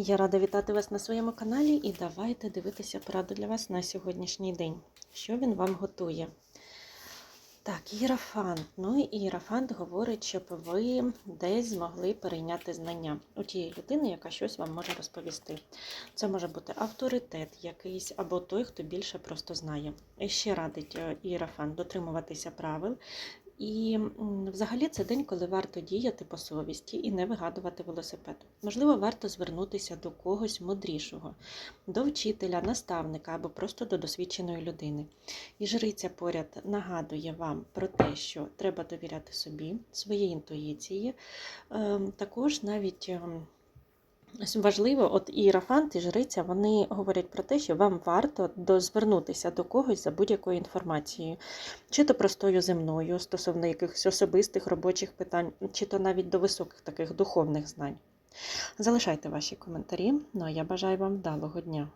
Я рада вітати вас на своєму каналі і давайте дивитися пораду для вас на сьогоднішній день. Що він вам готує? Так, іерафант. Ну іерафант говорить, щоб ви десь змогли перейняти знання у тієї людини, яка щось вам може розповісти. Це може бути авторитет якийсь, або той, хто більше просто знає. І ще радить е, іерафант дотримуватися правил. І взагалі це день, коли варто діяти по совісті і не вигадувати велосипед. Можливо, варто звернутися до когось мудрішого, до вчителя, наставника або просто до досвідченої людини. І жриця поряд нагадує вам про те, що треба довіряти собі, своїй інтуїції. Ем, Також навіть. Важливо, от і Рафант, і жриця, вони говорять про те, що вам варто звернутися до когось за будь-якою інформацією, чи то простою земною стосовно якихось особистих робочих питань, чи то навіть до високих таких духовних знань. Залишайте ваші коментарі. Ну а я бажаю вам вдалого дня.